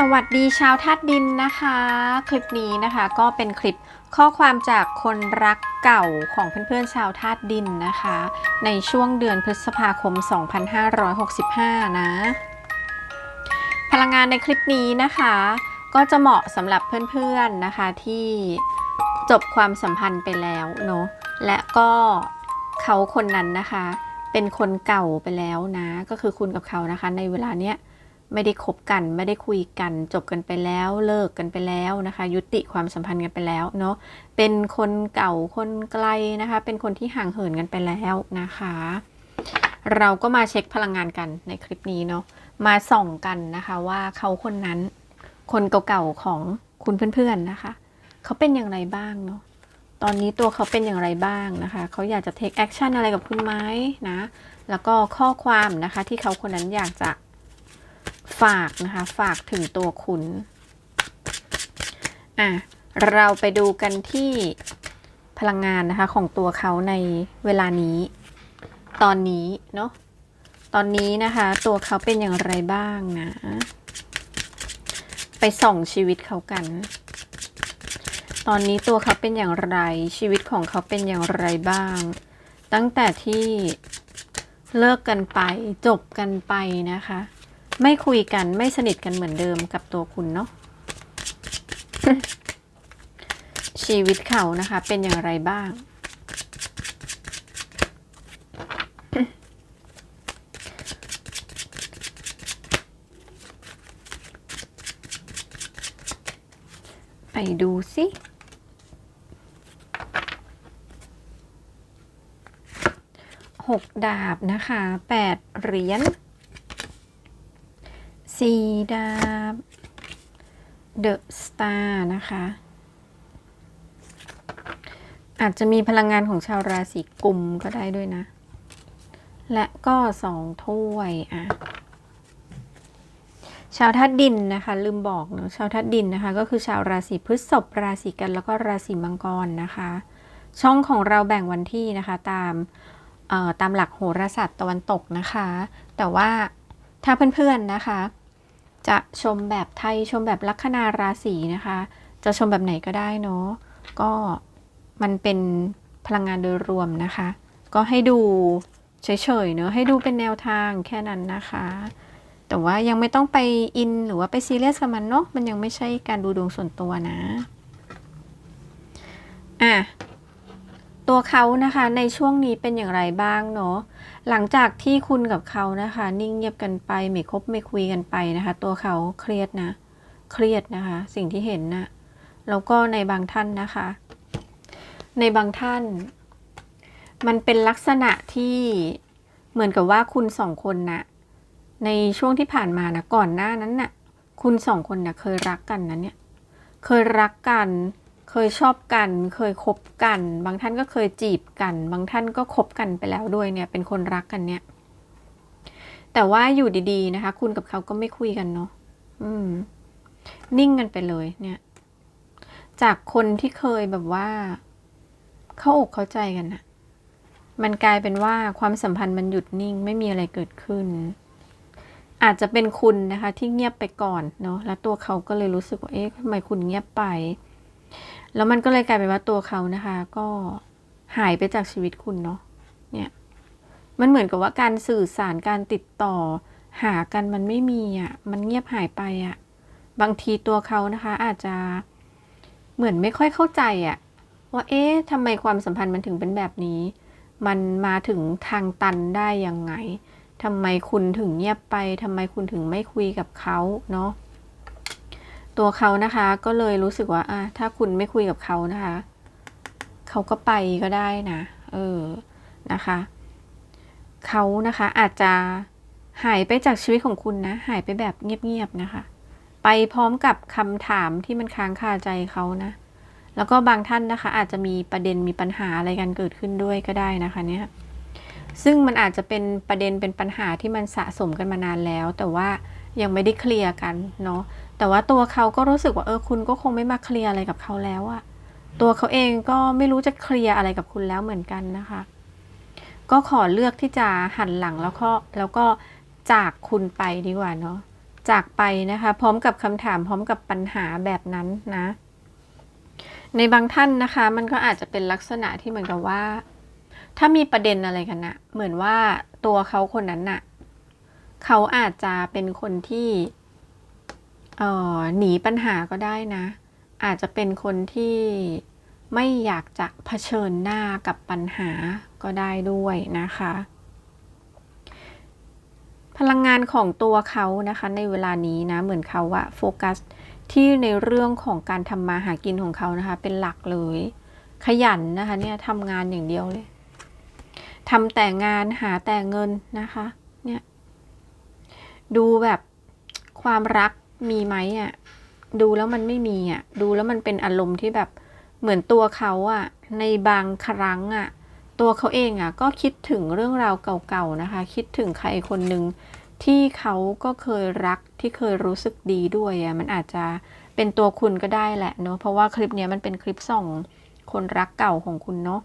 สวัสดีชาวธาตุดินนะคะ คลิปนี้นะคะก็เป็นคลิปข้อความจากคนรักเก่าของเพื่อนๆชาวธาตุดินนะคะ ในช่วงเดือนพฤษภาคม 2565 นะ พลังงานในคลิปนี้นะคะ ก็จะเหมาะสำหรับเพื่อนๆนะคะที่จบความสัมพันธ์ไปแล้วเนาะและก็เขาคนนั้นนะคะ เป็นคนเก่าไปแล้วนะ ก็คือคุณกับเขานะคะ ในเวลาเนี้ย ไม่ได้คบกัน ไม่ได้คุยกัน จบกันไปแล้วเลิกกันไปแล้วนะคะ ยุติความสัมพันธ์กันไปแล้วเนาะเป็นคนเก่าคนไกลนะคะ เป็นคนที่ห่างเหินกันไปแล้วนะคะ เราก็มาเช็คพลังงานกันในคลิปนี้เนาะมาส่องกันนะคะว่าเขาคนนั้น คนเก่าๆของคุณเพื่อนๆนะคะ เขาเป็นอย่างไรบ้างเนาะตอนนี้ตัวเขาเป็นอย่างไรบ้างนะคะ เขาอยากจะ take action อะไรกับคุณไหมนะ แล้วก็ข้อความนะคะที่เขาคนนั้นอยากจะ ฝากนะคะ ฝากถึงตัวคุณอะเราไปดูกันที่พลังงานนะคะของตัวเขาในเวลานี้ ตอนนี้เนาะตอนนี้นะคะ ตัวเขาเป็นอย่างไรบ้างนะ ไปส่องชีวิตเขากัน ตอนนี้ตัวเขาเป็นอย่างไรชีวิตของเขาเป็นอย่างไรบ้าง ตั้งแต่ที่เลิกกันไปจบกันไปนะคะ ไม่คุยกันไม่สนิทกันเหมือนเดิมกับตัวคุณเนาะชีวิตเขานะคะ เป็นอย่างไรบ้าง ไปดูสิหกดาบนะคะแปดเหรียญ สี่ดาบ The Star นะคะ อาจจะมีพลังงานของชาวราศีกุมก็ได้ด้วยนะ และก็สองถ้วยอะชาวธาตุดินนะคะ ลืมบอกเนาะชาวธาตุดินนะคะ ก็คือชาวราศีพฤษภราศีกันแล้วก็ราศีมังกรนะคะ ช่องของเราแบ่งวันที่นะคะตามเอ่อตามหลักโหราศาสตร์ตะวันตกนะคะ แต่ว่าถ้าเพื่อนๆนะคะ จะชมแบบไทยชมแบบลัคนาราศีนะคะ จะชมแบบไหนก็ได้เนาะก็มันเป็นพลังงานโดยรวมนะคะ ก็ให้ดูเฉยๆเนอะให้ดูเป็นแนวทางแค่นั้นนะคะ แต่ว่ายังไม่ต้องไปอินหรือว่าไปซีเรียสกับมันเนาะมันยังไม่ใช่การดูดวงส่วนตัวนะ อะ ตัวเขานะคะในช่วงนี้เป็นอย่างไรบ้างเนาะหลังจากที่คุณกับเขานะคะ นิ่งเงียบกันไปไม่คบไม่คุยกันไปนะคะ ตัวเขาเครียดนะ เครียดนะคะ สิ่งที่เห็นนะแล้วก็ในบางท่านนะคะ ในบางท่าน มันเป็นลักษณะที่เหมือนกับว่าคุณสองคนนะในช่วงที่ผ่านมานะก่อนหน้านั้นน่ะ คุณสองคนนะเคยรักกันนะเนี่ย เคยรักกัน ยชอบกัน เคยคบกัน บางท่านก็เคยจีบกัน บางท่านก็คบกันไปแล้วด้วยเนี่ย เป็นคนรักกันเนี่ย แต่ว่าอยู่ดีๆนะคะ คุณกับเขาก็ไม่คุยกันเนาะอืม นิ่งกันไปเลยเนี่ย จากคนที่เคยแบบว่า เข้าอกเข้าใจกันนะมันกลายเป็นว่าความสัมพันธ์มันหยุดนิ่งไม่มีอะไรเกิดขึ้น อาจจะเป็นคุณนะคะ ที่เงียบไปก่อนเนาะแล้วตัวเขาก็เลยรู้สึกว่าเอ๊ะทำไมคุณเงียบไป แล้วมันก็เลยกลายเป็นว่าตัวเขานะคะ ก็หายไปจากชีวิตคุณเนาะเนี่ยมันเหมือนกับว่าการสื่อสารการติดต่อ หากันมันไม่มีอะมันเงียบหายไปอะบางทีตัวเขานะคะ อาจจะเหมือนไม่ค่อยเข้าใจอะว่าเอ๊ะทำไมความสัมพันธ์มันถึงเป็นแบบนี้ มันมาถึงทางตันได้ยังไงทำไมคุณถึงเงียบไปทำไมคุณถึงไม่คุยกับเขาเนาะ ตัวเขานะคะก็เลยรู้สึกว่าอะถ้าคุณไม่คุยกับเขานะคะ เขาก็ไปก็ได้นะเออนะคะเขานะคะอาจจะหายไปจากชีวิตของคุณนะ หายไปแบบเงียบๆนะคะ ไปพร้อมกับคำถามที่มันค้างคาใจเขานะ แล้วก็บางท่านนะคะ อาจจะมีประเด็นมีปัญหาอะไรกันเกิดขึ้นด้วยก็ได้นะคะเนี่ยซึ่งมันอาจจะเป็นประเด็นเป็นปัญหาที่มันสะสมกันมานานแล้ว แต่ว่ายังไม่ได้เคลียร์กันเนาะ แต่ว่าตัวเขาก็รู้สึกว่าเออคุณก็คงไม่มาเคลียร์อะไรกับเขาแล้วอะตัวเขาเองก็ไม่รู้จะเคลียร์อะไรกับคุณแล้วเหมือนกันนะคะ ก็ขอเลือกที่จะหันหลังแล้วก็แล้วก็จากคุณไปดีกว่าเนาะจากไปนะคะ พร้อมกับคำถามพร้อมกับปัญหาแบบนั้นนะ ในบางท่านนะคะ มันก็อาจจะเป็นลักษณะที่เหมือนกับว่า ถ้ามีประเด็นอะไรกันนะเหมือนว่าตัวเขาคนนั้นน่ะเขาอาจจะเป็นคนที่ เอ่อหนีปัญหาก็ได้นะ อาจจะเป็นคนที่ไม่อยากจะเผชิญหน้ากับปัญหาก็ได้ด้วยนะคะ พลังงานของตัวเขานะคะในเวลานี้นะเหมือนเขาอะโฟกัสที่ในเรื่องของการทำมาหากินของเขานะคะ เป็นหลักเลย ขยันนะคะเนี่ยทำงานอย่างเดียวเลยทำแต่งานหาแต่เงินนะคะเนี่ยดูแบบความรัก มีไหมอะดูแล้วมันไม่มีอะดูแล้วมันเป็นอารมณ์ที่แบบเหมือนตัวเขาอะในบางครั้งอะตัวเขาเองอะก็คิดถึงเรื่องราวเก่าๆนะคะ คิดถึงใครคนหนึ่งที่เขาก็เคยรักที่เคยรู้สึกดีด้วยอะมันอาจจะเป็นตัวคุณก็ได้แหละเนาะเพราะว่าคลิปนี้มันเป็นคลิปส่องคนรักเก่าของคุณเนาะ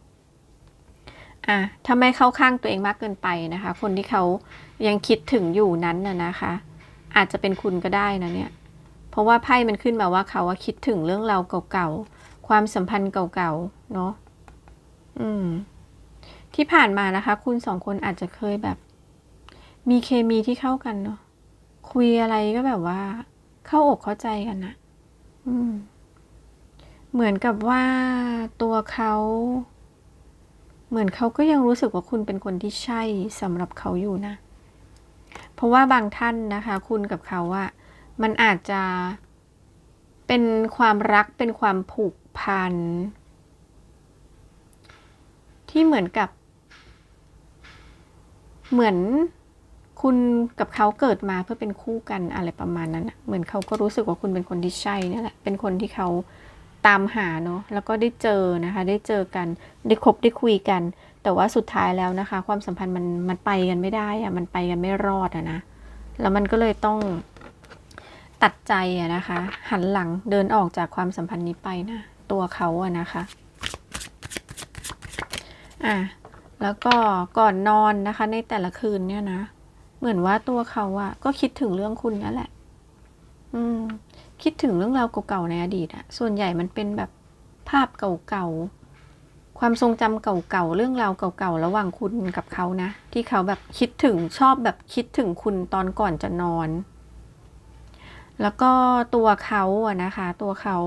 อะถ้าไม่เข้าข้างตัวเองมากเกินไปนะคะ คนที่เขายังคิดถึงอยู่นั้นน่ะนะคะ อาจจะเป็นคุณก็ได้นะเนี่ย เพราะว่าไพ่มันขึ้นมาว่าเขาว่าคิดถึงเรื่องราวเก่าๆ ความสัมพันธ์เก่าๆ เนาะอืม ที่ผ่านมานะคะ คุณสองคนอาจจะเคยแบบ มีเคมีที่เข้ากันเนาะ คุยอะไรก็แบบว่า เข้าอกเข้าใจกันนะอืม เหมือนกับว่าตัวเขาเหมือนเขาก็ยังรู้สึกว่าคุณเป็นคนที่ใช่สำหรับเขาอยู่นะ ราะว่าบางท่านนะคะ คุณกับเขาอะมันอาจจะเป็นความรักเป็นความผูกพัน ที่เหมือนกับ เหมือนคุณกับเขาเกิดมาเพื่อเป็นคู่กันอะไรประมาณนั้นเหมือนเขาก็รู้สึกว่าคุณเป็นคนที่ใช่นี่แหละ เป็นคนที่เขาตามหาเนาะ แล้วก็ได้เจอนะคะ ได้เจอกัน ได้คบได้คุยกัน แต่ว่าสุดท้ายแล้วนะคะ ความสัมพันธ์มันมันไปกันไม่ได้อะมันไปกันไม่รอดอะนะ แล้วมันก็เลยต้องตัดใจอะนะคะ หันหลังเดินออกจากความสัมพันธ์นี้ไปนะ ตัวเขาอะนะคะอะแล้วก็ก่อนนอนนะคะ ในแต่ละคืนเนี่ยนะ เหมือนว่าตัวเขาอะก็คิดถึงเรื่องคุณนั่นแหละ อืม คิดถึงเรื่องราวเก่าๆในอดีตอะส่วนใหญ่มันเป็นแบบภาพเก่าๆ ความทรงจำเก่าๆ เรื่องราวเก่าๆ ระหว่างคุณกับเขานะ ที่เขาแบบคิดถึงชอบแบบคิดถึงคุณตอนก่อนจะนอน แล้วก็ตัวเขาอะนะคะ ตัวเขา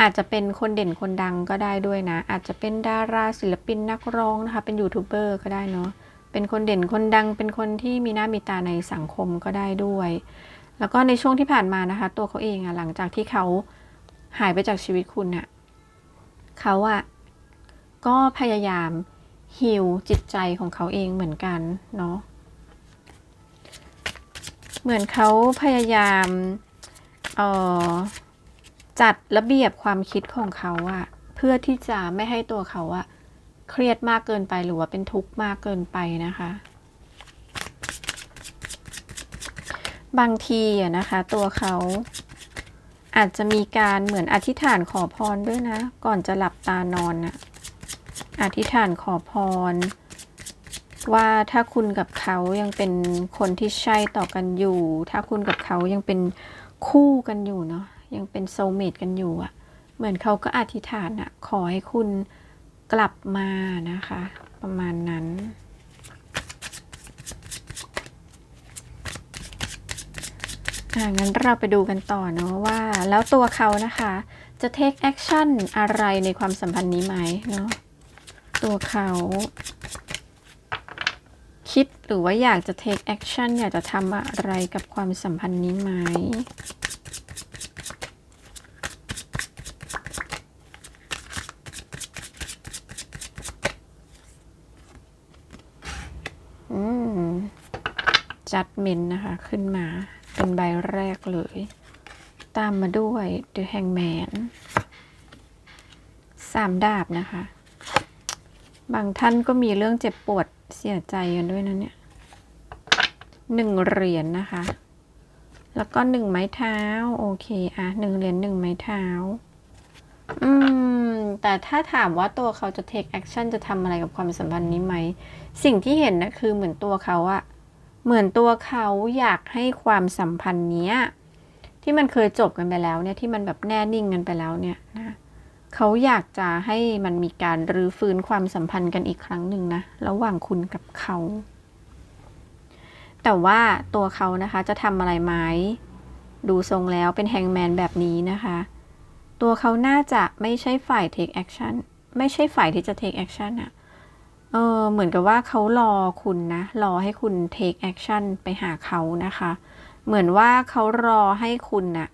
อาจจะเป็นคนเด่นคนดังก็ได้ด้วยนะ อาจจะเป็นดาราศิลปินนักร้องนะคะ เป็นยูทูบเบอร์ก็ได้เนาะเป็นคนเด่นคนดัง เป็นคนที่มีหน้ามีตาในสังคมก็ได้ด้วย แล้วก็ในช่วงที่ผ่านมานะคะ ตัวเขาเองอะหลังจากที่เขาหายไปจากชีวิตคุณอะเขาอะ ก็พยายามฮิวจิตใจของเขาเองเหมือนกันเนาะเหมือนเขาพยายามเอ่อจัดระเบียบความคิดของเขาอะเพื่อที่จะไม่ให้ตัวเขาอะเครียดมากเกินไปหรือว่าเป็นทุกข์มากเกินไปนะคะ บางทีอะนะคะ ตัวเขาอาจจะมีการเหมือนอธิษฐานขอพรด้วยนะ ก่อนจะหลับตานอนนะ อธิษฐานขอพร ว่าถ้าคุณกับเขายังเป็นคนที่ใช่ต่อกันอยู่ ถ้าคุณกับเขายังเป็นคู่กันอยู่เนาะยังเป็นโซเมตกันอยู่อะ่ะเหมือนเขาก็อธิษฐานอะ่ะขอให้คุณกลับมานะคะ ประมาณนั้นอ่างั้นเราไปดูกันต่อเนาะว่า แล้วตัวเขานะคะ จะ take action อะไรในความสัมพันธ์นี้ไหมเนาะ ตัวเขา คิดหรือว่าอยากจะ take action อยากจะทำอะไรกับความสัมพันธ์นี้ไหมอืมจัดเมนนะคะ ขึ้นมาเป็นใบแรกเลย ตามมาด้วย The Hangman สามดาบนะคะ บางท่านก็มีเรื่องเจ็บปวดเสียใจกันด้วยนะเนี่ยหนึ่งเหรียญนนะคะ แล้วก็หนึ่งไม้เท้า โอเค อะหนึ่งเหรียญหนึ่งไม้เท้า อืม แต่ถ้าถามว่าตัวเขาจะ take action จะทำอะไรกับความสัมพันธ์นี้ไหม สิ่งที่เห็นนะคือเหมือนตัวเขาอะเหมือนตัวเขาอยากให้ความสัมพันธ์เนี้ย ที่มันเคยจบกันไปแล้วเนี่ยที่มันแบบแน่นิ่งกันไปแล้วเนี่ยนะ เขาอยากจะให้มันมีการรื้อฟื้นความสัมพันธ์กันอีกครั้งหนึ่งนะ ระหว่างคุณกับเขา แต่ว่าตัวเขานะคะจะทำอะไรไหมดูทรงแล้วเป็นแฮงแมนแบบนี้นะคะ ตัวเขาน่าจะไม่ใช่ฝ่าย take action ไม่ใช่ฝ่ายที่จะ take action อะเออเหมือนกับว่าเขารอคุณนะ รอให้คุณ take action ไปหาเขานะคะ เหมือนว่าเขารอให้คุณน่ะ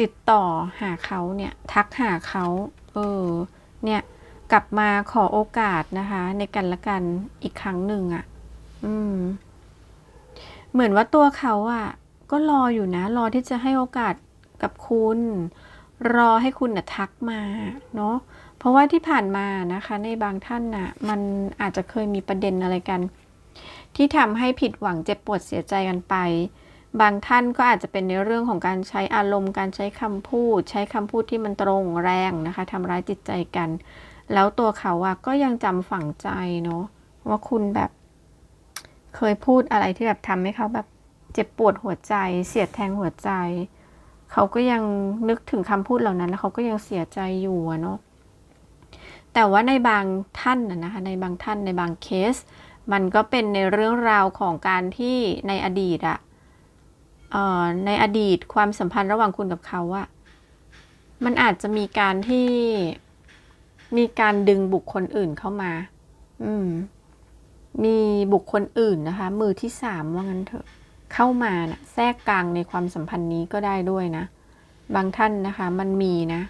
ติดต่อหาเขาเนี่ยทักหาเขาเออเนี่ยกลับมาขอโอกาสนะคะ ในกันละกันอีกครั้งหนึ่งอะ่ะ อืม เหมือนว่าตัวเขาอะ่ะ ก็รออยู่นะ รอที่จะให้โอกาสกับคุณ รอให้คุณน่ะทักมาเนาะเพราะว่าที่ผ่านมานะคะ ในบางท่านน่ะ มันอาจจะเคยมีประเด็นอะไรกัน ที่ทำให้ผิดหวังเจ็บปวดเสียใจกันไป บางท่านก็อาจจะเป็นในเรื่องของการใช้อารมณ์การใช้คำพูด ใช้คำพูดที่มันตรงแรงนะคะทำร้ายจิตใจกัน แล้วตัวเขาอะก็ยังจำฝังใจเนาะว่าคุณแบบ เคยพูดอะไรที่แบบทำให้เขาแบบเจ็บปวดหัวใจ เสียดแทงหัวใจ เขาก็ยังนึกถึงคำพูดเหล่านั้นแล้วเขาก็ยังเสียใจอยู่เนาะแต่ว่าในบางท่านนะคะในบางท่านในบางเคส มันก็เป็นในเรื่องราวของการที่ในอดีตอะ ในอดีตความสัมพันธ์ระหว่างคุณกับเขาอะมันอาจจะมีการที่มีการดึงบุคคลอื่นเข้ามา อืม มีบุคคลอื่นนะคะ มือที่สามว่างั้นเถอะ เข้ามานะแทรกกลางในความสัมพันธ์นี้ก็ได้ด้วยนะ บางท่านนะคะ มันมีนะ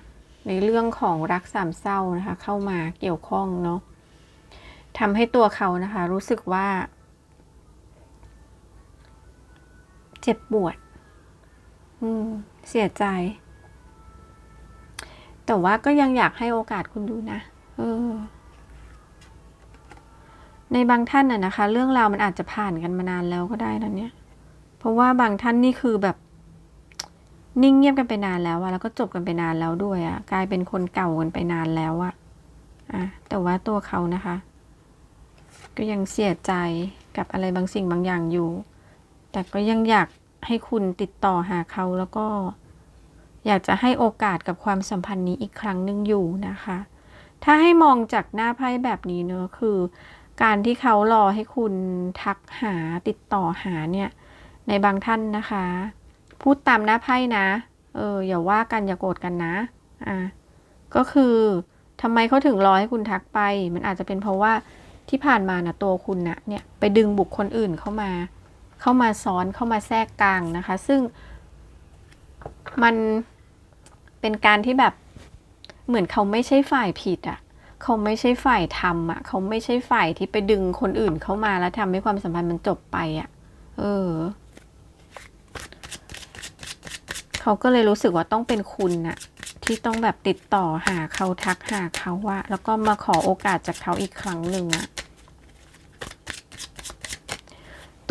ในเรื่องของรักสามเศร้านะคะ เข้ามาเกี่ยวข้องเนาะทำให้ตัวเขานะคะ รู้สึกว่า เจ็บปวด อืม เสียใจ แต่ว่าก็ยังอยากให้โอกาสคุณดูนะ เออ ในบางท่านน่ะนะคะ เรื่องราวมันอาจจะผ่านกันมานานแล้วก็ได้นะเนี่ย เพราะว่าบางท่านนี่คือแบบนิ่งเงียบกันไปนานแล้วอะแล้วก็จบกันไปนานแล้วด้วยอะกลายเป็นคนเก่ากันไปนานแล้วอะอะแต่ว่าตัวเขานะคะ ก็ยังเสียใจกับอะไรบางสิ่งบางอย่างอยู่ แต่ก็ยังอยากให้คุณติดต่อหาเขาแล้วก็ อยากจะให้โอกาสกับความสัมพันธ์นี้อีกครั้งหนึ่งอยู่นะคะ ถ้าให้มองจากหน้าไพ่แบบนี้เนอะคือ การที่เขารอให้คุณทักหาติดต่อหาเนี่ย ในบางท่านนะคะ พูดตามหน้าไพ่นะ เอออย่าว่ากันอย่าโกรธกันนะอะก็คือทำไมเขาถึงรอให้คุณทักไป มันอาจจะเป็นเพราะว่าที่ผ่านมานะตัวคุณนะเนี่ยไปดึงบุคคลอื่นเข้ามา เข้ามาซ้อนเข้ามาแทรกกลางนะคะ ซึ่งมันเป็นการที่แบบเหมือนเขาไม่ใช่ฝ่ายผิดอะ่ะเขาไม่ใช่ฝ่ายทำอะ่ะ เขาไม่ใช่ฝ่ายที่ไปดึงคนอื่นเข้ามาแล้วทำให้ความสัมพันธ์มันจบไปอะ่ะ เออ เขาก็เลยรู้สึกว่าต้องเป็นคุณน่ะ ที่ต้องแบบติดต่อหาเขาทักหาเขาว่า แล้วก็มาขอโอกาสจากเขาอีกครั้งหนึ่งอะ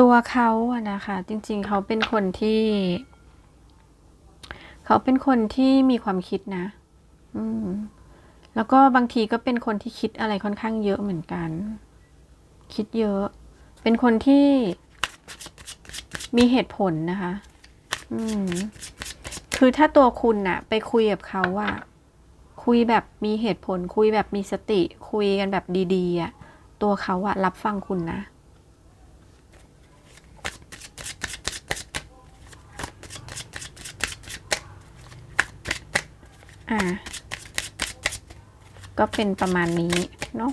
ตัวเขาอะนะคะ จริง ๆ เขาเป็นคนที่ เขาเป็นคนที่มีความคิดนะ อืม แล้วก็บางทีก็เป็นคนที่คิดอะไรค่อนข้างเยอะเหมือนกัน คิดเยอะ เป็นคนที่มีเหตุผลนะคะ อืม คือถ้าตัวคุณน่ะไปคุยกับเขาอะคุยแบบมีเหตุผล คุยแบบมีสติ คุยกันแบบดีๆอะตัวเขาอะรับฟังคุณนะ อ่า ก็เป็นประมาณนี้เนาะ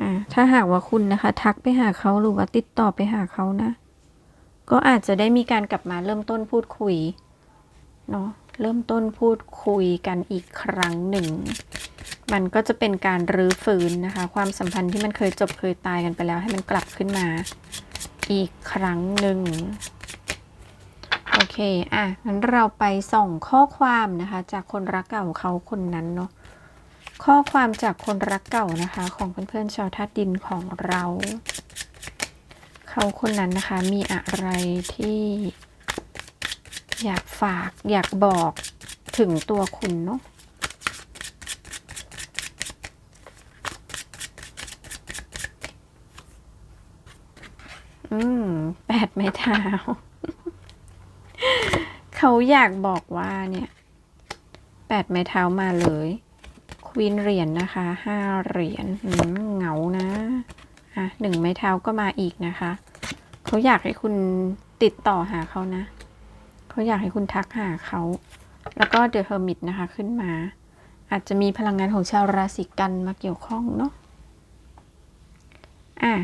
อ่า ถ้าหากว่าคุณนะคะ ทักไปหาเขาหรือว่าติดต่อไปหาเขานะ ก็อาจจะได้มีการกลับมาเริ่มต้นพูดคุยเนาะเริ่มต้นพูดคุยกันอีกครั้งหนึ่ง มันก็จะเป็นการรื้อฟื้นนะคะ ความสัมพันธ์ที่มันเคยจบเคยตายกันไปแล้ว ให้มันกลับขึ้นมา อีกครั้งหนึ่ง โอเค อะ งั้นเราไปส่งข้อความนะคะ จากคนรักเก่าเขาคนนั้นเนาะ ข้อความจากคนรักเก่านะคะ ของเพื่อนๆชาวธาตุดินของเรา เขาคนนั้นนะคะ มีอะไรที่อยากฝากอยากบอกถึงตัวคุณเนาะอืม แปดไม้เท้า เขาอยากบอกว่าเนี่ยแปดไม้เท้ามาเลย ควีนเหรียญนะคะห้าเหรียญเหงานะ อะหนึ่งไม้เท้าก็มาอีกนะคะ เขาอยากให้คุณติดต่อหาเขานะ เขาอยากให้คุณทักหาเขา แล้วก็เดอะเฮอร์มิตนะคะขึ้นมา อาจจะมีพลังงานของชาวราศีกันมาเกี่ยวข้องเนาะ อะ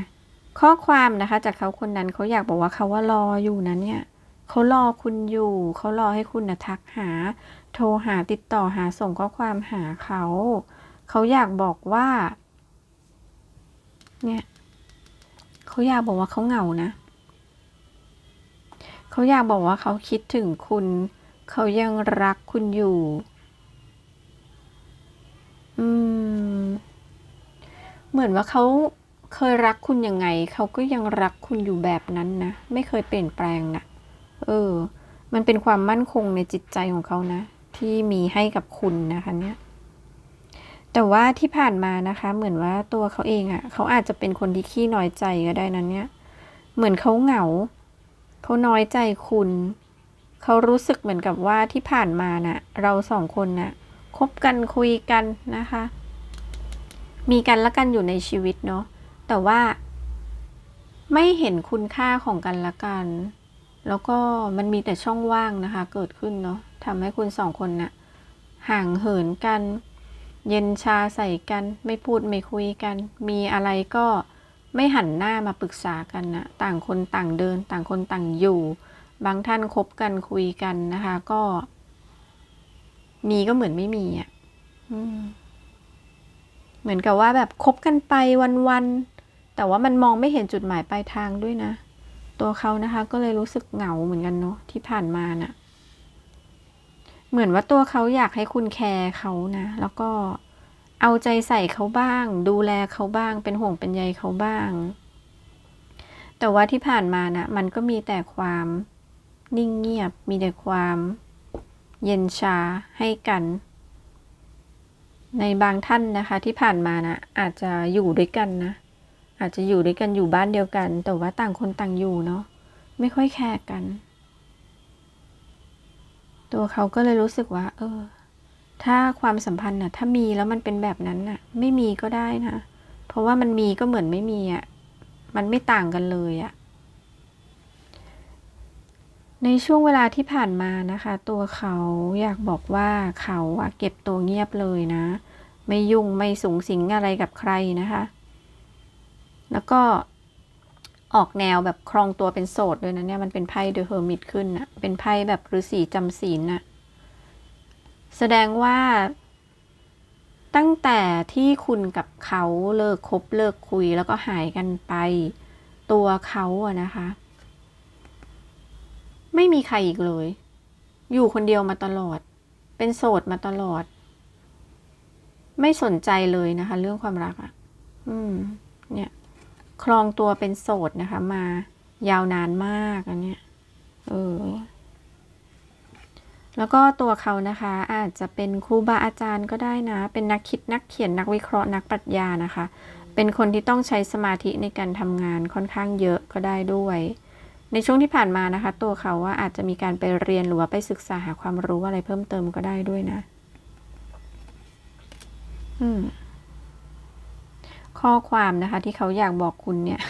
ข้อความนะคะ จากเขาคนนั้นเขาอยากบอกว่าเขาว่ารออยู่นะเนี่ย เขารอคุณอยู่ เขารอให้คุณนะทักหา โทรหาติดต่อหาส่งข้อความหาเขา เขาอยากบอกว่า เนี่ยเขาอยากบอกว่าเขาเหงานะ เขาอยากบอกว่าเขาคิดถึงคุณ เขายังรักคุณอยู่ อืม เหมือนว่าเขาเคยรักคุณยังไง เขาก็ยังรักคุณอยู่แบบนั้นนะ ไม่เคยเปลี่ยนแปลงนะ เออ มันเป็นความมั่นคงในจิตใจของเขานะ ที่มีให้กับคุณนะคะเนี่ยแต่ว่าที่ผ่านมานะคะ เหมือนว่าตัวเขาเองอะ่ะ เขาอาจจะเป็นคนที่ขี้น้อยใจก็ได้นั้นเนี่ย เหมือนเขาเหงา เขาน้อยใจคุณ เขารู้สึกเหมือนกับว่าที่ผ่านมาน่ะ เราสองคนน่ะคบกันคุยกันนะคะ มีกันและกันอยู่ในชีวิตเนาะแต่ว่าไม่เห็นคุณค่าของกันและกัน แล้วก็มันมีแต่ช่องว่างนะคะ เกิดขึ้นเนาะทำให้คุณสองคนน่ะห่างเหินกัน เย็นชาใส่กัน ไม่พูดไม่คุยกัน มีอะไรก็ไม่หันหน้ามาปรึกษากันนะต่างคนต่างเดิน ต่างคนต่างอยู่ บางท่านคบกันคุยกันนะคะ ก็ มีก็เหมือนไม่มีอะเหมือนกับว่าแบบคบกันไปวันๆแต่ว่ามันมองไม่เห็นจุดหมายปลายทางด้วยนะ ตัวเขานะคะ ก็เลยรู้สึกเหงาเหมือนกันเนาะที่ผ่านมาน่ะ เหมือนว่าตัวเขาอยากให้คุณแคร์เขานะ แล้วก็เอาใจใส่เขาบ้าง ดูแลเขาบ้าง เป็นห่วงเป็นใยเขาบ้าง แต่ว่าที่ผ่านมานะมันก็มีแต่ความนิ่งเงียบ มีแต่ความเย็นชาให้กัน ในบางท่านนะคะ ที่ผ่านมานะอาจจะอยู่ด้วยกันนะ อาจจะอยู่ด้วยกันอยู่บ้านเดียวกัน แต่ว่าต่างคนต่างอยู่เนาะไม่ค่อยแคร์กัน ตัวเขาก็เลยรู้สึกว่า เออ ถ้าความสัมพันธ์น่ะ ถ้ามีแล้วมันเป็นแบบนั้นน่ะ ไม่มีก็ได้นะเพราะว่ามันมีก็เหมือนไม่มีอะมันไม่ต่างกันเลยอะในช่วงเวลาที่ผ่านมานะคะ ตัวเขาอยากบอกว่าเขาอะเก็บตัวเงียบเลยนะ ไม่ยุ่งไม่สูงสิงอะไรกับใครนะคะ แล้วก็ออกแนวแบบครองตัวเป็นโสดด้วยนะเนี่ยมันเป็นไพ่เดอะเฮอร์มิตขึ้นนะเป็นไพ่แบบฤาษีจำศีลนะแสดงว่า ตั้งแต่ที่คุณกับเขาเลิกคบเลิกคุยแล้วก็หายกันไปตัวเขาอะนะคะ ไม่มีใครอีกเลย อยู่คนเดียวมาตลอด เป็นโสดมาตลอด ไม่สนใจเลยนะคะ เรื่องความรักอะ่ะอืม เนี่ย ครองตัวเป็นโสดนะคะ มายาวนานมากอันเนี้ยเออแล้วก็ตัวเขานะคะ อาจจะเป็นครูบาอาจารย์ก็ได้นะ เป็นนักคิดนักเขียนนักวิเคราะห์นักปรัชญานะคะ เป็นคนที่ต้องใช้สมาธิในการทำงานค่อนข้างเยอะก็ได้ด้วย ในช่วงที่ผ่านมานะคะ ตัวเขาว่าอาจจะมีการไปเรียนหรือว่าไปศึกษาหาความรู้อะไรเพิ่มเติมก็ได้ด้วยนะ อืม ข้อความนะคะ ที่เขาอยากบอกคุณเนี่ย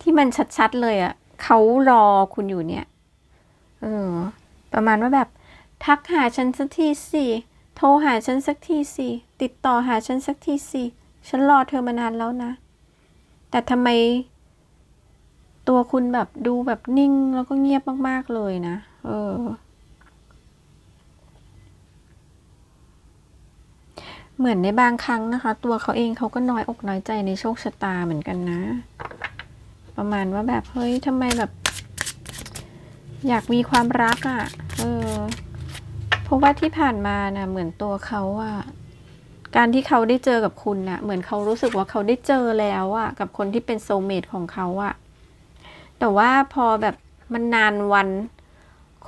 ที่มันชัดๆเลยอะ่ะเขารอคุณอยู่เนี่ย เออ ประมาณว่าแบบ ทักหาฉันสักทีสิโทรหาฉันสักทีสิติดต่อหาฉันสักทีสิฉันรอเธอมานานแล้วนะ แต่ทำไม ตัวคุณแบบดูแบบนิ่งแล้วก็เงียบมากๆเลยนะ เออ เหมือนในบางครั้งนะคะ ตัวเขาเองเขาก็น้อยอกน้อยใจในโชคชะตาเหมือนกันนะ ประมาณว่าแบบเฮ้ยทำไมแบบ อยากมีความรักอะ่ะ เออ เพราะว่าที่ผ่านมานะเหมือนตัวเขาอะการที่เขาได้เจอกับคุณนะเหมือนเขารู้สึกว่าเขาได้เจอแล้วอะกับคนที่เป็นโซเมตของเขาอะแต่ว่าพอแบบมันนานวัน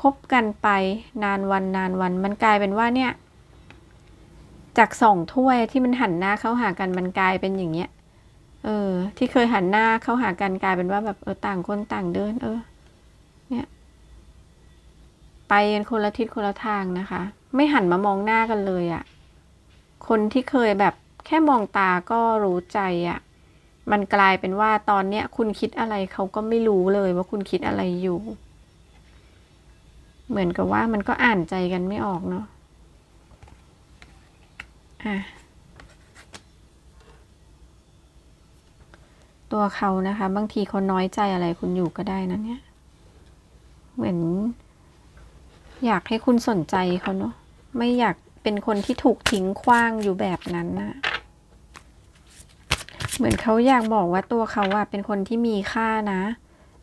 คบกันไป นานวันนานวัน มันกลายเป็นว่าเนี่ย จากสองถ้วยที่มันหันหน้าเข้าหากันมันกลายเป็นอย่างเงี้ย เออ ที่เคยหันหน้าเข้าหากันกลายเป็นว่าแบบเออต่างคนต่างเดิน เออ เนี่ย ไปกันคนละทิศคนละทางนะคะ ไม่หันมามองหน้ากันเลยอะ่ะ คนที่เคยแบบแค่มองตาก็รู้ใจอะ่ะ มันกลายเป็นว่าตอนเนี้ย คุณคิดอะไรเขาก็ไม่รู้เลยว่าคุณคิดอะไรอยู่ เหมือนกับว่ามันก็อ่านใจกันไม่ออกเนาะ อะตัวเขานะคะ บางทีเขาน้อยใจอะไรคุณอยู่ก็ได้นะเนี่ย เหมือน อยากให้คุณสนใจเขาเนาะไม่อยากเป็นคนที่ถูกทิ้งขว้างอยู่แบบนั้นนะเหมือนเขาอยากบอกว่าตัวเขาอะเป็นคนที่มีค่านะ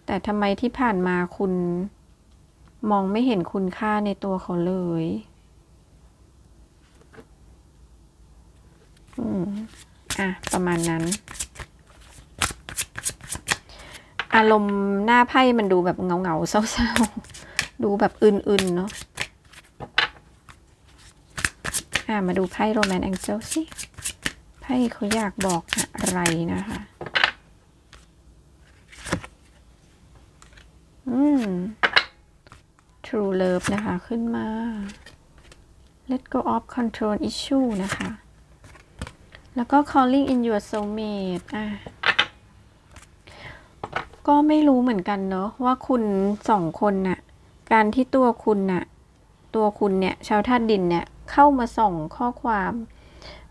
แต่ทำไมที่ผ่านมาคุณ มองไม่เห็นคุณค่าในตัวเขาเลย อืมอะ ประมาณนั้น อารมณ์หน้าไพ่มันดูแบบเงาเงาเศร้าๆ ดูแบบอื่นๆ เนาะอะ มาดูไพ่โรแมนต์แองเจิลสิไพ่เขาอยากบอกอะไรนะคะอืม True Love นะคะ ขึ้นมา Let go of control issue นะคะ แล้วก็ calling in your soulmate อะก็ไม่รู้เหมือนกันเนาะว่าคุณสองคนน่ะ การที่ตัวคุณน่ะ ตัวคุณเนี่ย ชาวธาตุดินเนี่ย เข้ามาส่งข้อความ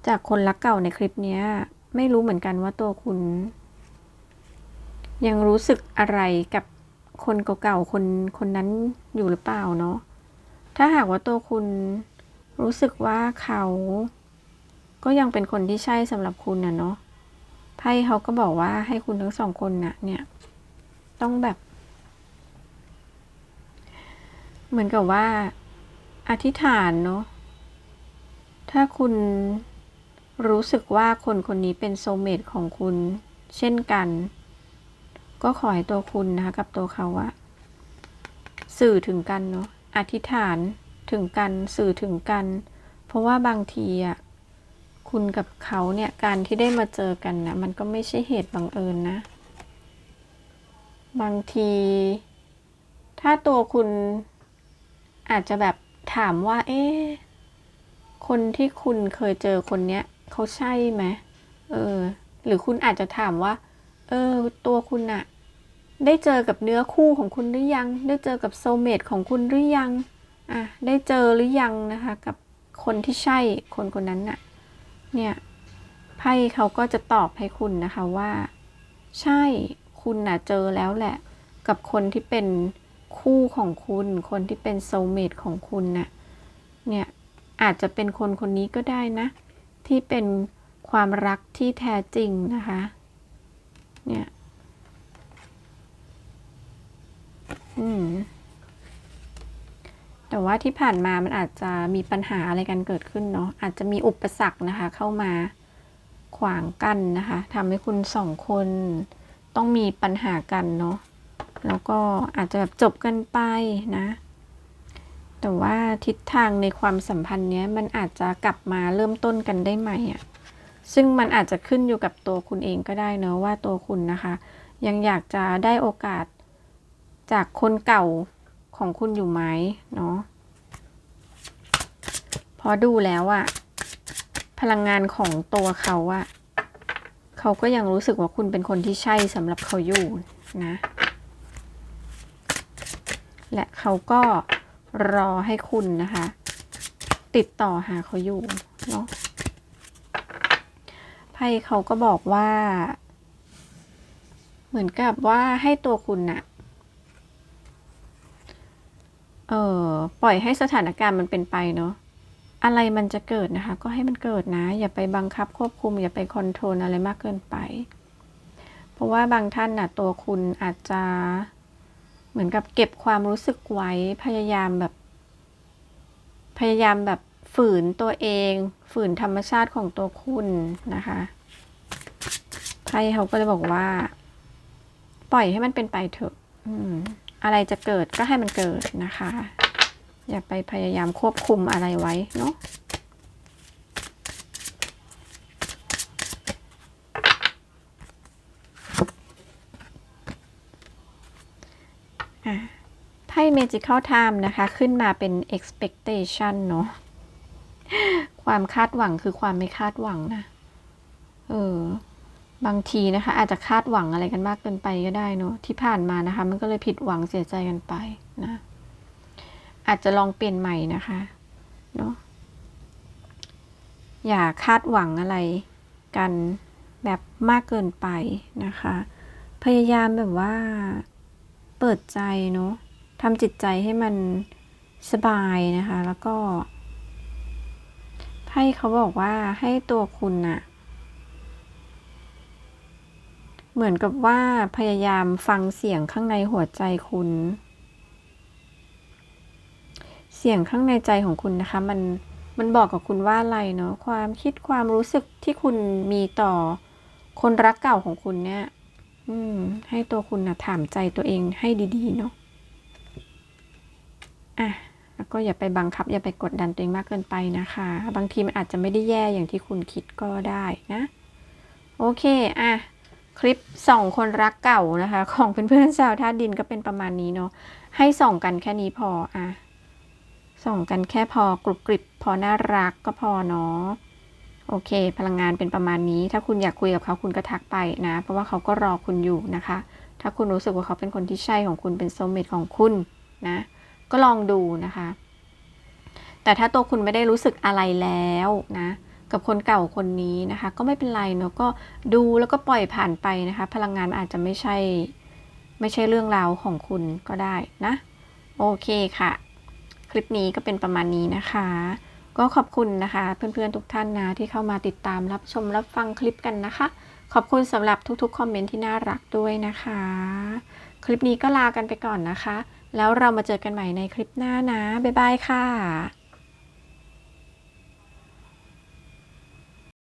จากคนรักเก่าในคลิปเนี้ยไม่รู้เหมือนกันว่าตัวคุณ ยังรู้สึกอะไรกับคนเก่าๆคนคนนั้นอยู่หรือเปล่าเนาะถ้าหากว่าตัวคุณรู้สึกว่าเขา ก็ยังเป็นคนที่ใช่สำหรับคุณนะเนาะไพ่เขาก็บอกว่าให้คุณทั้งสองคนนะเนี่ย ต้องแบบ เหมือนกับว่า อธิษฐานเนาะถ้าคุณรู้สึกว่าคนคนนี้เป็นโซเมตของคุณ เช่นกัน ก็ขอให้ตัวคุณนะคะกับตัวเขาอะสื่อถึงกันเนาะอธิษฐานถึงกันสื่อถึงกัน เพราะว่าบางทีอะ คุณกับเขาเนี่ยการที่ได้มาเจอกันนะมันก็ไม่ใช่เหตุบังเอิญนะ บางที ถ้าตัวคุณอาจจะแบบถามว่า เอ๊ะคนที่คุณเคยเจอคนเนี้ยเขาใช่ไหมเออ หรือคุณอาจจะถามว่า เออ ตัวคุณอะได้เจอกับเนื้อคู่ของคุณหรือยัง ได้เจอกับโซเมตของคุณหรือยัง อะ ได้เจอหรือยังนะคะ กับคนที่ใช่คนคนนั้นน่ะ เนี่ยไพ่เขาก็จะตอบให้คุณนะคะว่า ใช่คุณน่ะเจอแล้วแหละ กับคนที่เป็นคู่ของคุณ คนที่เป็นโซเมตของคุณน่ะเนี่ยอาจจะเป็นคนคนนี้ก็ได้นะ ที่เป็นความรักที่แท้จริงนะคะเนี่ยอืม แต่ว่าที่ผ่านมามันอาจจะมีปัญหาอะไรกันเกิดขึ้นเนาะอาจจะมีอุปสรรคนะคะ เข้ามาขวางกันนะคะทำให้คุณสองคนต้องมีปัญหากันเนาะแล้วก็อาจจะแบบจบกันไปนะ แต่ว่าทิศทางในความสัมพันธ์เนี้ยมันอาจจะกลับมาเริ่มต้นกันได้ไหม่อะ่ะซึ่งมันอาจจะขึ้นอยู่กับตัวคุณเองก็ได้เนอะว่าตัวคุณนะคะ ยังอยากจะได้โอกาสจากคนเก่า ของคุณอยู่ไหมเนาะพอดูแล้วอะพลังงานของตัวเขาอะเขาก็ยังรู้สึกว่าคุณเป็นคนที่ใช่สำหรับเขาอยู่นะ และเขาก็รอให้คุณนะคะ ติดต่อหาเขาอยู่เนาะไพ่เขาก็บอกว่า เหมือนกับว่าให้ตัวคุณน่ะ เออปล่อยให้สถานการณ์มันเป็นไปเนาะอะไรมันจะเกิดนะคะ ก็ให้มันเกิดนะ อย่าไปบังคับควบคุม อย่าไปคอนโทรลอะไรมากเกินไป เพราะว่าบางท่านน่ะตัวคุณอาจจะเหมือนกับเก็บความรู้สึกไว้พยายามแบบ พยายามแบบฝืนตัวเอง ฝืนธรรมชาติของตัวคุณนะคะไพ่เขาก็เลยบอกว่า ปล่อยให้มันเป็นไปเถอะ อืม อะไรจะเกิดก็ให้มันเกิดนะคะ อย่าไปพยายามควบคุมอะไรไว้เนาะไพ่ Magical Time นะคะ ขึ้นมาเป็น expectation เนาะความคาดหวังคือความไม่คาดหวังนะ เออ บางทีนะคะ อาจจะคาดหวังอะไรกันมากเกินไปก็ได้เนอะที่ผ่านมานะคะ มันก็เลยผิดหวังเสียใจกันไปนะ อาจจะลองเปลี่ยนใหม่นะคะเนาะอย่าคาดหวังอะไรกันแบบมากเกินไปนะคะ พยายามแบบว่าเปิดใจเนาะทำจิตใจให้มันสบายนะคะ แล้วก็ไพ่เขาบอกว่าให้ตัวคุณน่ะ เหมือนกับว่าพยายามฟังเสียงข้างในหัวใจคุณ เสียงข้างในใจของคุณนะคะ มันมันบอกกับคุณว่าอะไรเนาะความคิดความรู้สึกที่คุณมีต่อคนรักเก่าของคุณเนี่ย อืม ให้ตัวคุณนะถามใจตัวเองให้ดีๆเนาะอะแล้วก็อย่าไปบังคับ อย่าไปกดดันตัวเองมากเกินไปนะคะ บางทีมันอาจจะไม่ได้แย่อย่างที่คุณคิดก็ได้นะ โอเค อะ คลิปส่องคนรักเก่านะคะ ของเพื่อนๆชาวท่าดินก็เป็นประมาณนี้เนาะให้ส่องกันแค่นี้พออะส่องกันแค่พอกรุบกริบพอน่ารักก็พอเนาะโอเค พลังงานเป็นประมาณนี้ ถ้าคุณอยากคุยกับเขาคุณก็ทักไปนะ เพราะว่าเขาก็รอคุณอยู่นะคะ ถ้าคุณรู้สึกว่าเขาเป็นคนที่ใช่ของคุณเป็นโซเมตของคุณนะ ก็ลองดูนะคะ แต่ถ้าตัวคุณไม่ได้รู้สึกอะไรแล้วนะ กับคนเก่าคนนี้นะคะ ก็ไม่เป็นไรเนาะก็ดูแล้วก็ปล่อยผ่านไปนะคะ พลังงานอาจจะไม่ใช่ ไม่ใช่เรื่องราวของคุณก็ได้นะ โอเคค่ะ คลิปนี้ก็เป็นประมาณนี้นะคะ ก็ขอบคุณนะคะ เพื่อนๆทุกท่านนะที่เข้ามาติดตามรับชมรับฟังคลิปกันนะคะ ขอบคุณสำหรับทุกๆคอมเมนต์ที่น่ารักด้วยนะคะ คลิปนี้ก็ลากันไปก่อนนะคะ แล้วเรามาเจอกันใหม่ในคลิปหน้านะบ๊ายบายค่ะ